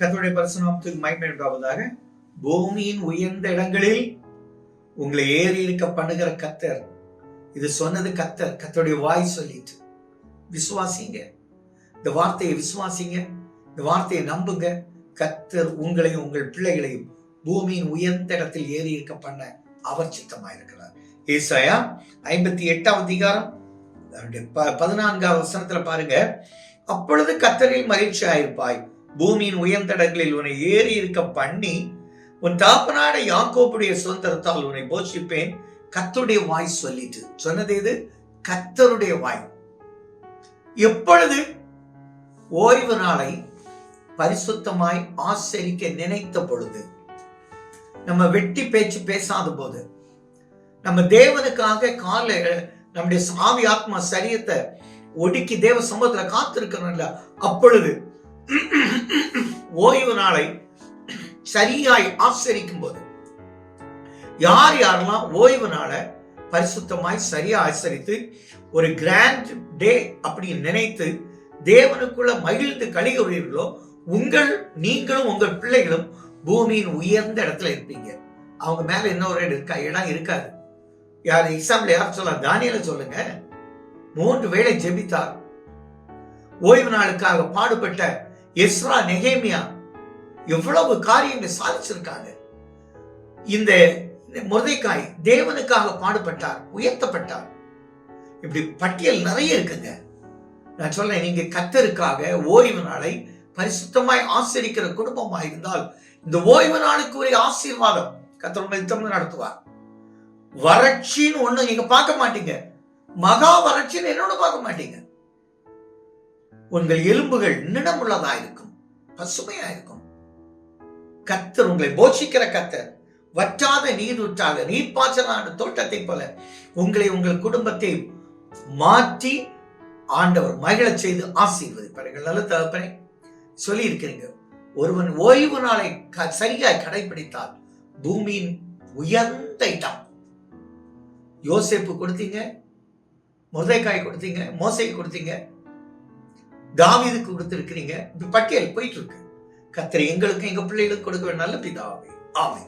கத்தோடைய பரிசுநாமத்துக்கு மகிமை உண்டாவதாக பூமியின் உயர்ந்த இடங்களில் உங்களை ஏறி இருக்க பண்ணுகிற கத்தர் இது சொன்னது கத்தர் கத்தருடைய வாய் சொல்லிட்டு. விசுவாசிங்க. இந்த வார்த்தையை விசுவாசிங்க. இந்த வார்த்தையை நம்புங்க. கத்தர் உங்களையும் உங்கள் பிள்ளைகளையும் பூமியின் உயர்ந்த இடத்தில் ஏறி இருக்க பண்ண அவர் சித்தமாக இருக்கிறார். ஏசாயா ஐம்பத்தி எட்டாம் அதிகாரம் ப- பதினான்காவது வசனத்துல பாருங்க. அப்பொழுது கத்தரில் மகிழ்ச்சி ஆயிருப்பாய் பூமியின் உயர்ந்த இடங்களில் உன்னை ஏறி இருக்க பண்ணி உன் தாப்பனாட யாக்கோப்புடைய சுதந்திரத்தால் உன்னை போஷிப்பேன். கத்தருடைய வாய் சொல்லிட்டு சொன்னது இது கத்தருடைய வாய். எப்பொழுது ஓய்வு நாளை பரிசுத்தமாய் ஆசரிக்க நினைத்த பொழுது நம்ம வெட்டி பேச்சு பேசாத போது நம்ம தேவனுக்காக கால நம்முடைய சாவி ஆத்மா சரியத்தை ஒடுக்கி தேவ சமூகத்துல காத்திருக்கிறோம்ல அப்பொழுது ஓய்வு நாளை சரியாய் ஆசரிக்கும் போது யார் யாரெல்லாம் ஓய்வு நாளை பரிசுத்தமாய் சரியா ஆசரித்து ஒரு கிராண்ட் டே அப்படின்னு நினைத்து தேவனுக்குள்ள மகிழ்ந்து கழிகிறீர்களோ உங்கள் நீங்களும் உங்கள் பிள்ளைகளும் பூமியின் உயர்ந்த இடத்துல இருப்பீங்க. அவங்க மேல இன்னொரு இடம் இருக்கா? இடம் இருக்காது. யார் எக்ஸாம்பிள் யார் சொல்ல தானியல சொல்லுங்க. மூன்று வேளை ஜெபித்தார். ஓய்வு நாளுக்காக பாடுபட்ட எஸ்ரா நெகேமியா எவ்வளவு காரியங்களை சாதிச்சிருக்காங்க. இந்த முருதைக்காய் தேவனுக்காக பாடுபட்டார் உயர்த்தப்பட்டார். இப்படி பட்டியல் நிறைய இருக்குங்க. நான் சொல்றேன் நீங்க கத்தருக்காக ஓய்வு நாளை பரிசுத்தமாய் ஆசிரிக்கிற குடும்பமாக இருந்தால் இந்த ஓய்வு நாளுக்கு ஒரு ஆசீர்வாதம் கத்தர் உங்களை நடத்துவார். வறட்சின்னு ஒண்ணு நீங்க பார்க்க மாட்டீங்க. மகா வறட்சின்னு என்னொன்னு பார்க்க மாட்டீங்க. உங்கள் எலும்புகள் நினமுள்ளதா இருக்கும் பசுமையா இருக்கும் கத்தர் உங்களை போஷிக்கிற கத்தர். வற்றாத நீரூற்றாக நீர்ப்பாய்ச்சலான தோட்டத்தை போல உங்களை உங்கள் குடும்பத்தை மாற்றி ஆண்டவர் மகிழச் செய்து ஆசீர்வதிப்பார்கள் நல்ல தகப்பனே சொல்லி இருக்கிறீங்க ஒருவன் ஓய்வு நாளை க- சரியாய் கடைபிடித்தால் பூமியின் உயர்ந்த இடம். யோசிப்பு கொடுத்தீங்க முருதைக்காய் கொடுத்தீங்க மோசை கொடுத்தீங்க தாவிதுக்கு கொடுத்துருக்கிறீங்க. இந்த பட்டியல் போயிட்டு இருக்கு. கத்திரி எங்களுக்கு எங்க பிள்ளைகளுக்கு கொடுக்க நல்ல பிதாவே. ஆமை